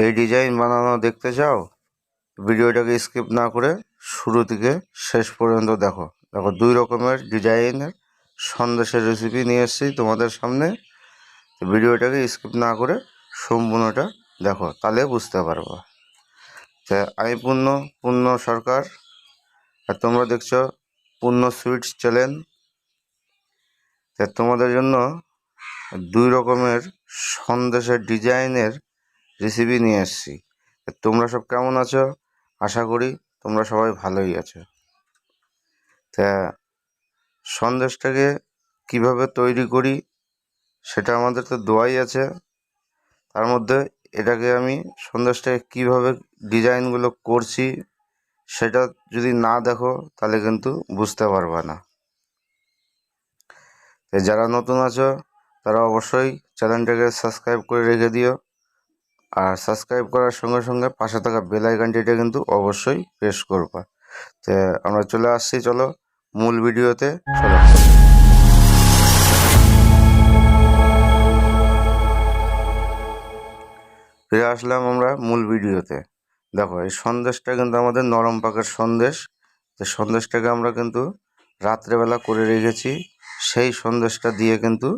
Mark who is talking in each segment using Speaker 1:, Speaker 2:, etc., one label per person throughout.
Speaker 1: এই ডিজাইন বানানো দেখতে চাও, ভিডিওটাকে স্কিপ না করে শুরু থেকে শেষ পর্যন্ত দেখো। দেখো, দুই রকমের ডিজাইনের সন্দেশের রেসিপি নিয়ে এসেছি তোমাদের সামনে। ভিডিওটাকে স্কিপ না করে সম্পূর্ণটা দেখো, তাহলে বুঝতে পারব। তা আমি পূর্ণ পূর্ণ সরকার। আর তোমরা দেখছ, পূর্ণ সুইটস চ্যানেল তা তোমাদের জন্য দুই রকমের সন্দেশের ডিজাইনের রেসিপি নিয়ে এসেছি। তোমরা সব কেমন আছো? আশা করি তোমরা সবাই ভালোই আছো। তা সন্দেশটাকে কীভাবে তৈরি করি সেটা আমাদের তো দোয়াই আছে। তার মধ্যে এটাকে আমি সন্দেশটাকে কীভাবে ডিজাইনগুলো করছি সেটা যদি না দেখো তাহলে কিন্তু বুঝতে পারবে না। যারা নতুন আছো তারা অবশ্যই চ্যানেলটাকে সাবস্ক্রাইব করে রেখে দিও। আর সাবস্ক্রাইব করার সঙ্গে সঙ্গে পাশে থাকা বেল আইকনটিটা কিন্তু অবশ্যই প্রেস করবা। তো আমরা চলে আসছি, চলো মূল ভিডিওতে চলো। ফিরে আসলাম আমরা মূল ভিডিওতে। দেখো, এই সন্দেশটা কিন্তু আমাদের নরম পাকের সন্দেশ। তো সন্দেশটাকে আমরা কিন্তু রাত্রেবেলা করে রেখেছি। সেই সন্দেশটা দিয়ে কিন্তু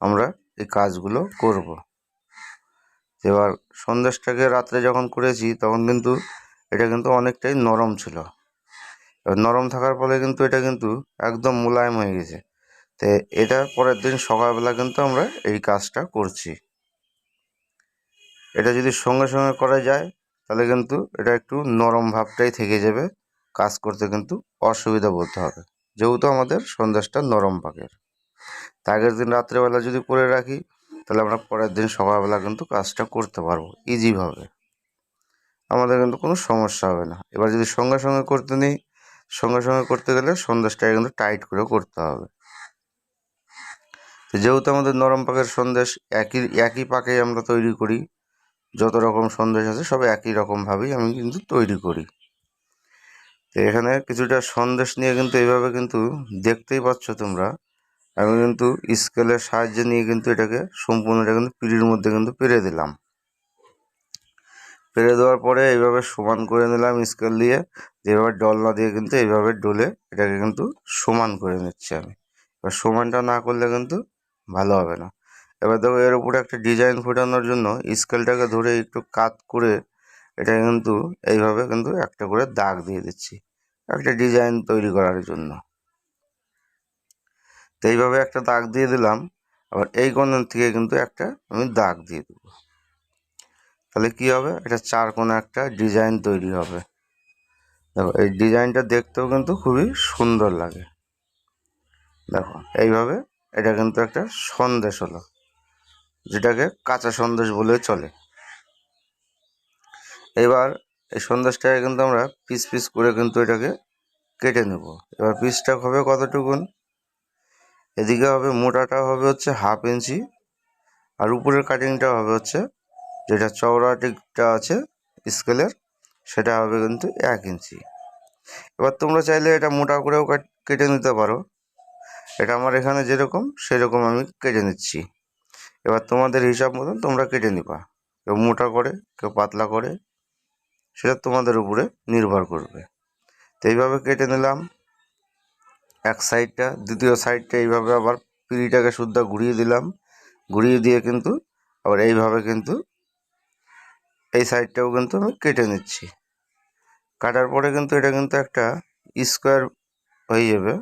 Speaker 1: আমরা এই কাজগুলো করব। এবার সন্দেশটাকে রাত্রে যখন করেছি, তখন কিন্তু এটা কিন্তু অনেকটাই নরম ছিল। নরম থাকার ফলে কিন্তু এটা কিন্তু একদম মোলায়েম হয়ে গেছে। তো এটা পরের দিন সকালবেলা কিন্তু আমরা এই কাজটা করছি। এটা যদি সঙ্গে সঙ্গে করা যায়, তাহলে কিন্তু এটা একটু নরম ভাবটাই থেকে যাবে। কাজ করতে কিন্তু অসুবিধা বলতে হবে। যেহেতু আমাদের সন্দেশটা নরম পাকের। আগের দিন রাত্রেবেলা যদি করে রাখি তাহলে আমরা পরের দিন সকালবেলা কিন্তু কাজটা করতে পারব ইজিভাবে আমাদের কিন্তু কোনো সমস্যা হবে না। এবার যদি সঙ্গে সঙ্গে করতে নিই, সঙ্গে সঙ্গে করতে গেলে সন্দেশটাকে কিন্তু টাইট করে করতে হবে। যেহেতু আমাদের নরম পাকের সন্দেশ একই একই পাকেই আমরা তৈরি করি, যত রকম সন্দেশ আছে সব একই রকমভাবেই আমি কিন্তু তৈরি করি। তো এখানে কিছুটা সন্দেশ নিয়ে কিন্তু এইভাবে কিন্তু দেখতেই পাচ্ছ তোমরা আমি কিন্তু স্কেলের সাহায্যে নিয়ে কিন্তু এটাকে সম্পূর্ণটা কিন্তু পিড়ির মধ্যে কিন্তু পেরে দিলাম। পেরে দেওয়ার পরে এইভাবে সমান করে নিলাম স্কেল দিয়ে। যেভাবে ডলনা দিয়ে কিন্তু এইভাবে ডলে এটাকে কিন্তু সমান করে নিচ্ছি আমি। এবার সমানটা না করলে কিন্তু ভালো হবে না। এবার দেখো এর উপরে একটা ডিজাইন ফোটানোর জন্য স্কেলটাকে ধরে একটু কাত করে এটা কিন্তু এইভাবে কিন্তু একটা করে দাগ দিয়ে দিচ্ছি। একটা ডিজাইন তৈরি করার জন্য। তো এইভাবে একটা দাগ দিয়ে দিলাম। আবার এই কোণের থেকে কিন্তু একটা আমি দাগ দিয়ে দেবো। তাহলে কি হবে? এটা চার কোণে একটা ডিজাইন তৈরি হবে। দেখো, এই ডিজাইনটা দেখতেও কিন্তু খুবই সুন্দর লাগে। দেখো, এইভাবে এটা কিন্তু একটা সন্দেশ হলো, যেটাকে কাঁচা সন্দেশ বলে চলে। এবার এই সন্দেশটাকে কিন্তু আমরা পিস পিস করে কিন্তু এটাকে কেটে নেব। এবার পিসটা হবে কতটুকুন? এদিকে হবে মোটাটা হবে হচ্ছে হাফ ইঞ্চি, আর উপরের কাটিংটা হবে হচ্ছে যেটা চওড়াটিটা আছে স্কেলের, সেটা হবে কিন্তু এক ইঞ্চি। এবার তোমরা চাইলে এটা মোটা করেও কেটে নিতে পারো। এটা আমার এখানে যেরকম, সেরকম আমি কেটে নিচ্ছি। এবার তোমাদের হিসাব মতন তোমরা কেটে নিবা। কেউ মোটা করে, কেউ পাতলা করে, সেটা তোমাদের উপরে নির্ভর করবে। তো এইভাবে কেটে নিলাম। এক সাইডটা, দ্বিতীয় সাইডটা এইভাবে আবার পিঁড়িটাকে শুদ্ধ ঘুরিয়ে দিলাম। ঘুরিয়ে দিয়ে কিন্তু আবার এইভাবে কিন্তু এই সাইডটাও কিন্তু আমি কেটে নিচ্ছি। কাটার পরে কিন্তু এটা কিন্তু একটা স্কোয়ার হয়ে যাবে,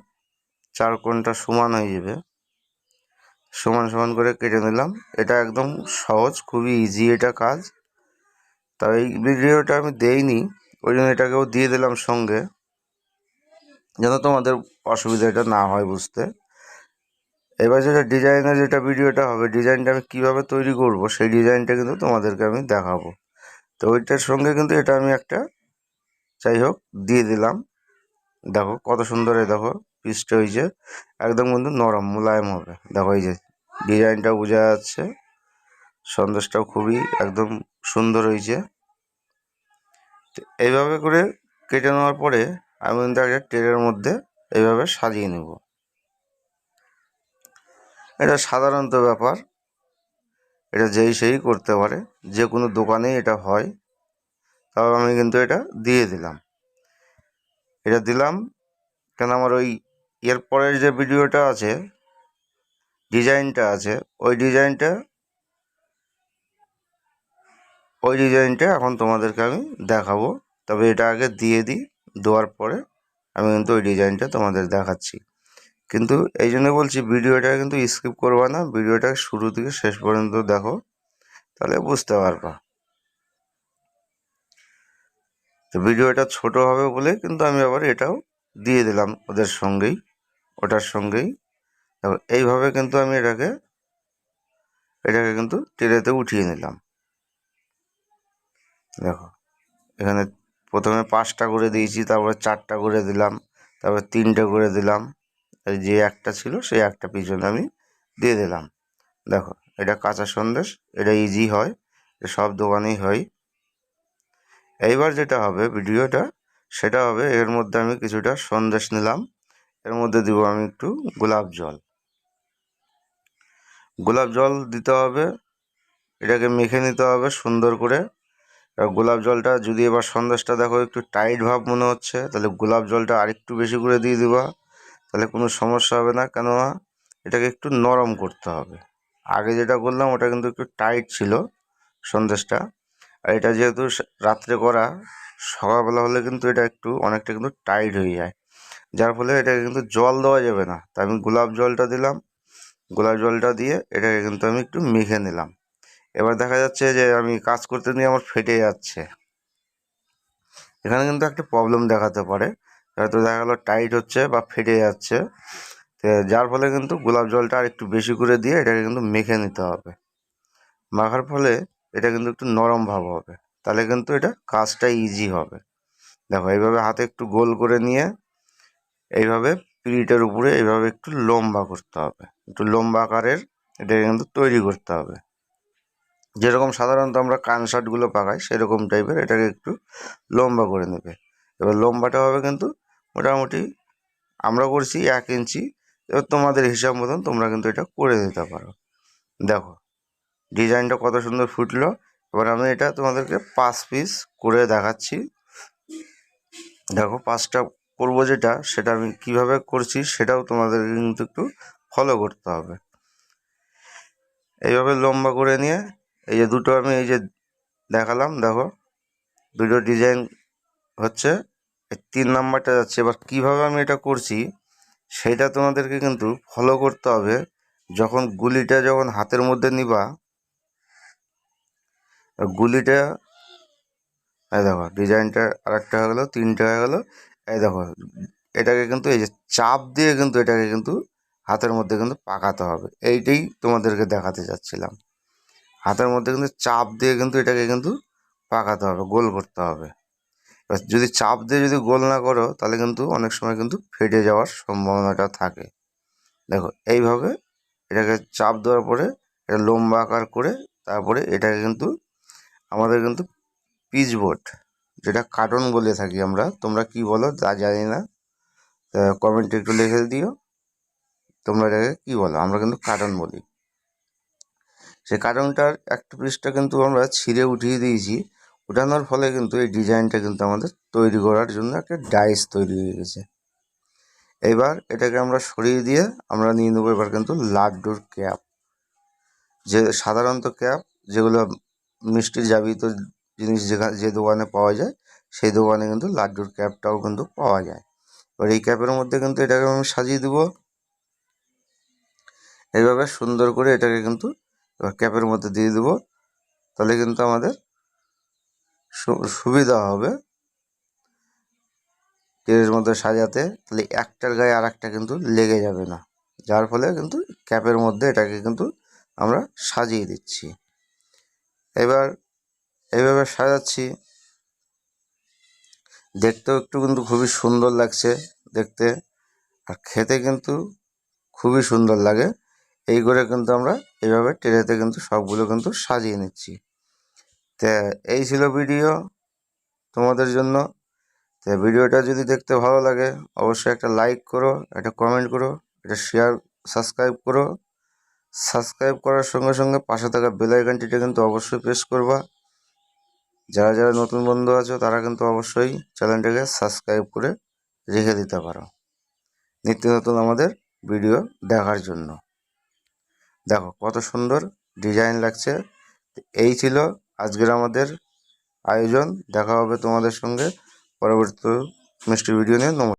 Speaker 1: চার কোণটা সমান হয়ে যাবে। সমান সমান করে কেটে নিলাম। এটা একদম সহজ, খুবই ইজি এটা কাজ। তা এই ভিডিওটা আমি দেইনি, ওই জন্য এটাকেও দিয়ে দিলাম সঙ্গে। যেন তোমাদের অসুবিধা এটা না হয় বুঝতে। এবার যেটা ডিজাইনের যেটা ভিডিওটা হবে ডিজাইনটা আমি কীভাবে তৈরি করব, সেই ডিজাইনটা কিন্তু তোমাদেরকে আমি দেখাবো। তো ওইটার সঙ্গে কিন্তু এটা আমি একটা যাই হোক দিয়ে দিলাম। দেখো কত সুন্দর এই দেখো পিসটা হয়েছে একদম কিন্তু নরম মোলায়েম হবে। দেখো এই যে ডিজাইনটাও বোঝা যাচ্ছে, সন্দেশটাও খুবই একদম সুন্দর হয়েছে। এইভাবে করে কেটে নেওয়ার পরে আমি কিন্তু একটা ট্রেনের মধ্যে এইভাবে সাজিয়ে নেব। এটা সাধারণত ব্যাপার। এটা যেই সেই করতে পারে, যে কোনো দোকানেই এটা হয়। তাও আমি কিন্তু এটা দিয়ে দিলাম। এটা দিলাম কেন আমার ওই এর পরের যে ভিডিওটা আছে, ডিজাইনটা আছে, ওই ডিজাইনটা ওই ডিজাইনটা এখন তোমাদেরকে আমি দেখাবো। তবে এটা আগে দিয়ে দিই। দেওয়ার পরে আমি কিন্তু ওই ডিজাইনটা তোমাদের দেখাচ্ছি। কিন্তু এই জন্য বলছি, ভিডিওটা কিন্তু স্কিপ করবা না, ভিডিওটা শুরু থেকে শেষ পর্যন্ত দেখো, তাহলে বুঝতে পারবা। তো ভিডিওটা ছোট হবে বলে কিন্তু আমি আবার এটাও দিয়ে দিলাম ওদের সঙ্গেই, ওটার সঙ্গেই। এইভাবে কিন্তু আমি এটাকে এটাকে কিন্তু টেরেতে উঠিয়ে নিলাম। দেখো, এখানে প্রথমে পাঁচটা করে দিয়েছি, তারপরে চারটা করে দিলাম, তারপরে তিনটে করে দিলাম। যে একটা ছিল সেই একটা পিছনে আমি দিয়ে দিলাম। দেখো, এটা কাঁচা সন্দেশ, এটা ইজি হয়, এটা সব দোকানেই হয়। এইবার যেটা হবে ভিডিওটা, সেটা হবে এর মধ্যে আমি কিছুটা সন্দেশ নিলাম। এর মধ্যে দিব আমি একটু গোলাপ জল। গোলাপ জল দিতে হবে, এটাকে মেখে নিতে হবে সুন্দর করে। গোলাপ জলটা যদি এবার সন্দেশটা দেখো, একটু টাইট ভাব মনে হচ্ছে, তাহলে গোলাপ জলটা আরেকটু বেশি করে দিয়ে দিবা। তাহলে কোনো সমস্যা হবে না, কেননা এটাকে একটু নরম করতে হবে। আগে যেটা করলাম, ওটা কিন্তু একটু টাইট ছিল সন্দেশটা। আর এটা যেহেতু রাত্রে করা, সকালবেলা হলে কিন্তু এটা একটু অনেকটা কিন্তু টাইট হয়ে যায়। যার ফলে এটাকে কিন্তু জল দেওয়া যাবে না। তাই আমি গোলাপ জলটা দিলাম। গোলাপ জলটা দিয়ে এটাকে কিন্তু আমি একটু মেখে নিলাম। এবার দেখা যাচ্ছে যে আমি কাজ করতে নিয়ে আমার ফেটে যাচ্ছে। এখানে কিন্তু একটা প্রবলেম দেখাতে পারে। হয়তো দেখা গেলো টাইট হচ্ছে বা ফেটে যাচ্ছে। যার ফলে কিন্তু গোলাপ জলটা আর একটু বেশি করে দিয়ে এটাকে কিন্তু মেখে নিতে হবে। মাখার ফলে এটা কিন্তু একটু নরম ভাব হবে। তাহলে কিন্তু এটা কাজটা ইজি হবে। দেখো, এইভাবে হাতে একটু গোল করে নিয়ে এইভাবে পিড়িটার উপরে এইভাবে একটু লম্বা করতে হবে। একটু লম্বা আকারের এটাকে কিন্তু তৈরি করতে হবে। যেরকম সাধারণত আমরা কান শার্টগুলো পাকাই, সেরকম টাইপের এটাকে একটু লম্বা করে নেবে। এবার লম্বাটা হবে কিন্তু মোটামুটি আমরা করছি এক ইঞ্চি, এবার তোমাদের হিসাব মতন তোমরা কিন্তু এটা করে দিতে পারো। দেখো, ডিজাইনটা কত সুন্দর ফুটলো। এবার আমি এটা তোমাদেরকে পাঁচ পিস করে দেখাচ্ছি। দেখো, পাঁচটা করব যেটা, সেটা আমি কীভাবে করছি সেটাও তোমাদের কিন্তু একটু ফলো করতে হবে। এইভাবে লম্বা করে নিয়ে এই যে দুটো আমি এই যে দেখালাম, দেখো। দুটো ডিজাইন হচ্ছে। তিন নাম্বারটা যাচ্ছে। এবার কীভাবে আমি এটা করছি, সেটা তোমাদেরকে কিন্তু ফলো করতে হবে। যখন গুলিটা যখন হাতের মধ্যে নিবা, গুলিটা, এই দেখো, ডিজাইনটা আরেকটা হয়ে গেলো, তিনটা হয়ে গেলো। এই দেখো, এটাকে কিন্তু এই যে চাপ দিয়ে কিন্তু এটাকে কিন্তু হাতের মধ্যে কিন্তু পাকাতে হবে। এইটাই তোমাদেরকে দেখাতে চাচ্ছিলাম। হাতের মধ্যে কিন্তু চাপ দিয়ে কিন্তু এটাকে কিন্তু পাকাতে হবে, গোল করতে হবে। এবার যদি চাপ দিয়ে যদি গোল না করো, তাহলে কিন্তু অনেক সময় কিন্তু ফেটে যাওয়ার সম্ভাবনাটা থাকে। দেখো, এইভাবে এটাকে চাপ দেওয়ার পরে এটা লম্বা আকার করে তারপরে এটাকে কিন্তু আমাদের কিন্তু পিচ বোর্ড, যেটা কার্টন বলে থাকি আমরা, তোমরা কি বলো তা জানি না। কমেন্টে একটু লিখে দিও, তোমরা এটাকে কী বলো? আমরা কিন্তু কার্টন বলি। সেই কার্টনটার একটা পিসটা কিন্তু আমরা ছিঁড়ে উঠিয়ে দিয়েছি। উঠানোর ফলে কিন্তু এই ডিজাইনটা কিন্তু আমাদের তৈরি করার জন্য একটা ডাইস তৈরি হয়ে গেছে। এবার এটাকে আমরা সরিয়ে দিয়ে আমরা নিয়ে নেব এবার কিন্তু লাড্ডুর ক্যাপ। যে সাধারণত ক্যাপ যেগুলো মিষ্টির জাবিত জিনিস যেখানে যে দোকানে পাওয়া যায়, সেই দোকানে কিন্তু লাড্ডুর ক্যাপটাও কিন্তু পাওয়া যায়। এবার এই ক্যাপের মধ্যে কিন্তু এটাকে আমি সাজিয়ে দেবো। এইভাবে সুন্দর করে এটাকে কিন্তু এবার ক্যাপের মধ্যে দিয়ে দেবো। তাহলে কিন্তু আমাদের সুবিধা হবে। ট্রের মধ্যে সাজাতে, তাহলে একটার গায়ে আর একটা কিন্তু লেগে যাবে না। যার ফলে কিন্তু ক্যাপের মধ্যে এটাকে কিন্তু আমরা সাজিয়ে দিচ্ছি। এবার এইভাবে সাজাচ্ছি। দেখতেও একটু কিন্তু খুবই সুন্দর লাগছে দেখতে। আর খেতে কিন্তু খুবই সুন্দর লাগে। এই করে কিন্তু আমরা এইভাবে ট্রেতে কিন্তু সবগুলো কিন্তু সাজিয়ে নিচ্ছি। তা এই ছিল ভিডিও তোমাদের জন্য। তো ভিডিওটা যদি দেখতে ভালো লাগে, অবশ্যই একটা লাইক করো, একটা কমেন্ট করো, একটা শেয়ার, সাবস্ক্রাইব করো। সাবস্ক্রাইব করার সঙ্গে সঙ্গে পাশে থাকা বেল আইকনটিটা কিন্তু অবশ্যই প্রেস করবা। যারা যারা নতুন বন্ধু আছো, তারা কিন্তু অবশ্যই চ্যানেলটাকে সাবস্ক্রাইব করে রেখে দিতে পারো। নিত্য নতুন আমাদের ভিডিও দেখার জন্য। দেখো কত সুন্দর ডিজাইন লাগছে। এই ছিল আজকের আমাদের আয়োজন। দেখা হবে তোমাদের সঙ্গে পরবর্তী মিষ্টি ভিডিও নিয়ে। নমস্কার।